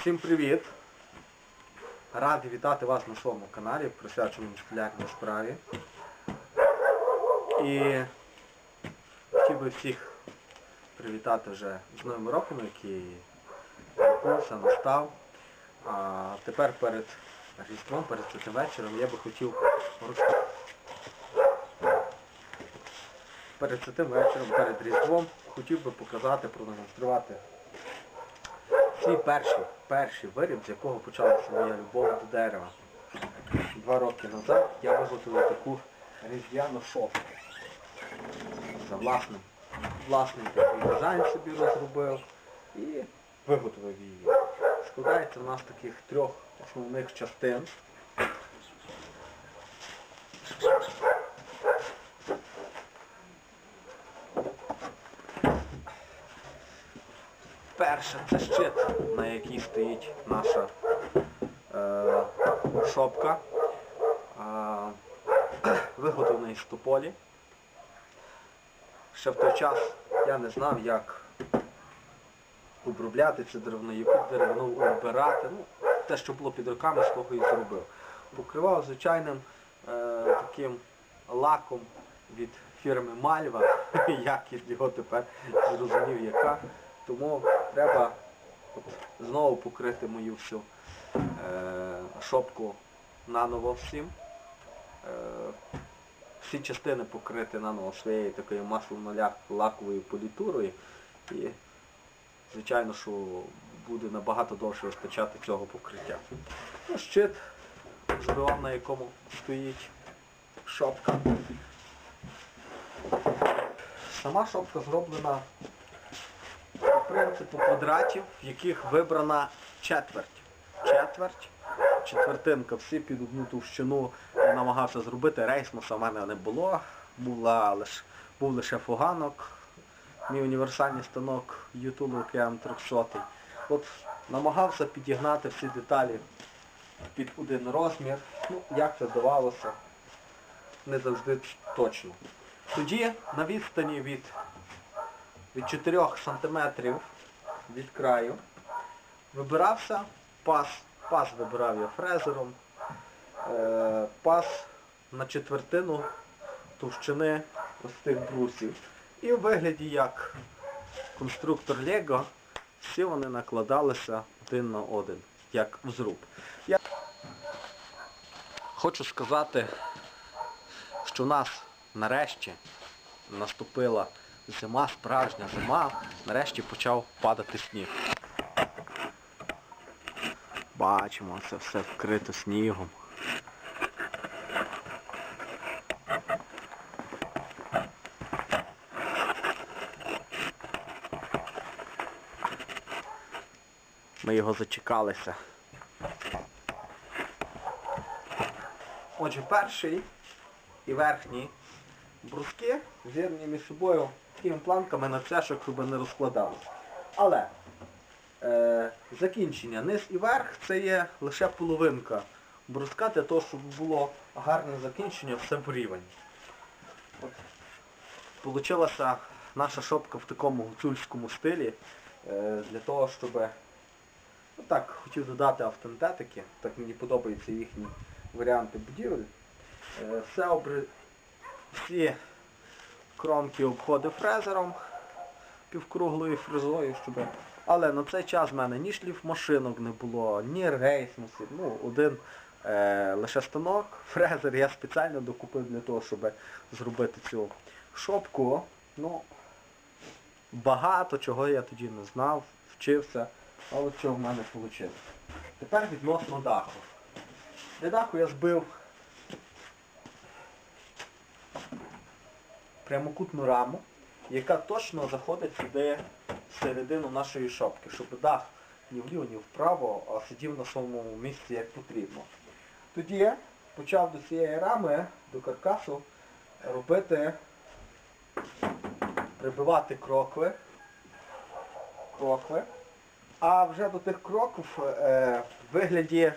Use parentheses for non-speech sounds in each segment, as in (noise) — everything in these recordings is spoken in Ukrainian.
Всім привіт! Радий вітати вас на своєму каналі, присвяченому школярній справі. І хотів би всіх привітати вже з Новим роком, який відбувся, настав. А тепер перед Різдвом, перед цим вечором я би хотів. Перед цим вечором, перед Різдвом хотів би показати, продемонструвати свій перший, перший виріб, з якого почалася моя любов до дерева. Два роки назад я виготовив таку різдвяну шопку. За власним, власним такий дизайн собі розробив і виготовив її. Складається в нас таких трьох основних частин. Перша це щит, на якій стоїть наша е, шопка, е, (clears throat) виготовлений з тополі. Ще в той час я не знав, як обробляти це деревно, яку деревину обирати. Ну, те, що було під руками, з того і зробив. Покривав звичайним е, таким лаком від фірми Мальва, (laughs) якість його тепер зрозумів яка. Тому треба знову покрити мою всю е, шопку наново всім. Е, всі частини покрити наново своєю такою маслово-лаковою політурою. І звичайно, що буде набагато довше вистачати цього покриття. Ну, щит, збивав, на якому стоїть шопка. Сама шопка зроблена по квадратів, в яких вибрана четверть. Четверть, четвертинка, всі під одну товщину намагався зробити. Рейсмуса в мене не було, була лиш, був лише фуганок, мій універсальний станок YouTube КМ300. От намагався підігнати всі деталі під один розмір. Ну, як це вдавалося, не завжди точно. Тоді на відстані від від 4 см від краю вибирався пас. Пас вибирав я фрезером. Е, пас на четвертину товщини ось тих брусів. І в вигляді як конструктор Лего всі вони накладалися один на один, як в зруб. Я хочу сказати, що в нас нарешті наступила зима, справжня зима, нарешті почав падати сніг. Бачимо, це все вкрито снігом. Ми його зачекалися. Отже, перший і верхній бруски з'єднані між собою такими планками на цешок, щоб не розкладалося. Але е, закінчення низ і верх це є лише половинка бруска для того, щоб було гарне закінчення все в рівень. Получилася наша шопка в такому гуцульському стилі е, для того, щоб ну, так, хотів додати автентетики, так мені подобаються їхні варіанти будівель. Е, все обри... Всі кромки обходив фрезером півкруглою фрезою, щоб... Але на цей час в мене ні шліфмашинок не було, ні рейсмусів, ну, один е, лише станок. (laughs) Фрезер я спеціально докупив для того, щоб зробити цю шопку. Ну, багато чого я тоді не знав, вчився, а от що в мене вийшло. Тепер відносно даху. Для даху я збив прямокутну раму, яка точно заходить сюди в середину нашої шопки, щоб дах ні вліво, ні вправо, а сидів на своєму місці як потрібно. Тоді я почав до цієї рами, до каркасу, робити, прибивати крокви. крокви. А вже до тих кроків е, в вигляді е,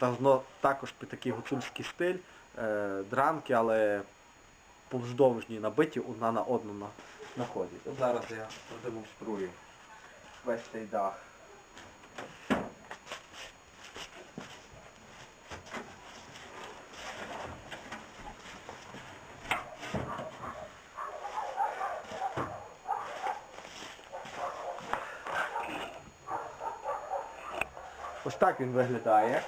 давно також під такий гуцульський стиль, е, дранки, але повздовжні набиті одна на одну на, находять. От зараз я продемонструю весь цей дах. Ось так він виглядає.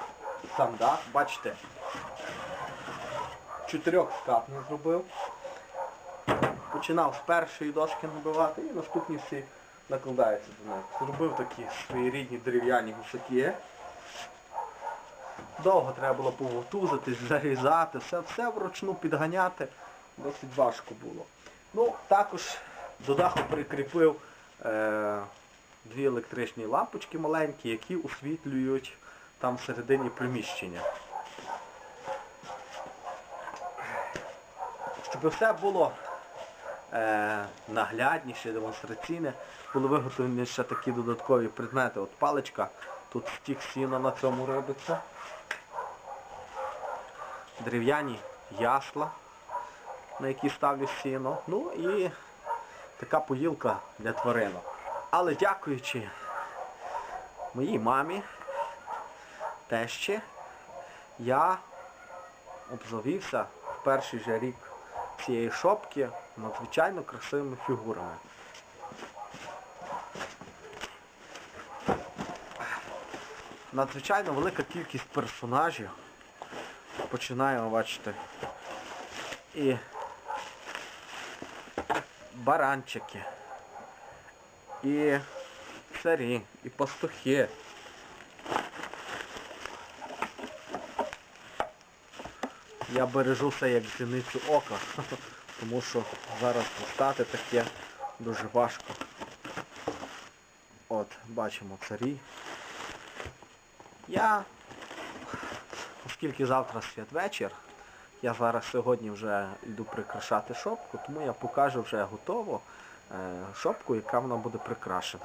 Сам дах, бачите, чотирьох скат не зробив. Починав з першої дошки набивати і наступні всі накладаються до них. Зробив такі свої рідні дерев'яні гусаки. Довго треба було повотузитись, зарізати, все, все вручну підганяти. Досить важко було. Ну, також до даху прикріпив е, дві електричні лампочки маленькі, які освітлюють там всередині приміщення. Щоб все було наглядніше, демонстраційне, були виготовлені ще такі додаткові предмети. От паличка, тут стік сіна на цьому робиться. Дерев'яні ясла, на які ставлю сіно. Ну і така поїлка для тваринок. Але дякуючи моїй мамі, тещі, я обзавівся в перший же рік цієї шопки надзвичайно красивими фігурами. Надзвичайно велика кількість персонажів. Починаємо бачити. І баранчики, і царі, і пастухи. Я бережу все як зіницю ока, (laughs) тому що зараз достати таке дуже важко. От, бачимо царі. Я, оскільки завтра святвечір, я зараз сьогодні вже йду прикрашати шопку, тому я покажу вже готово е, шопку, яка вона буде прикрашена.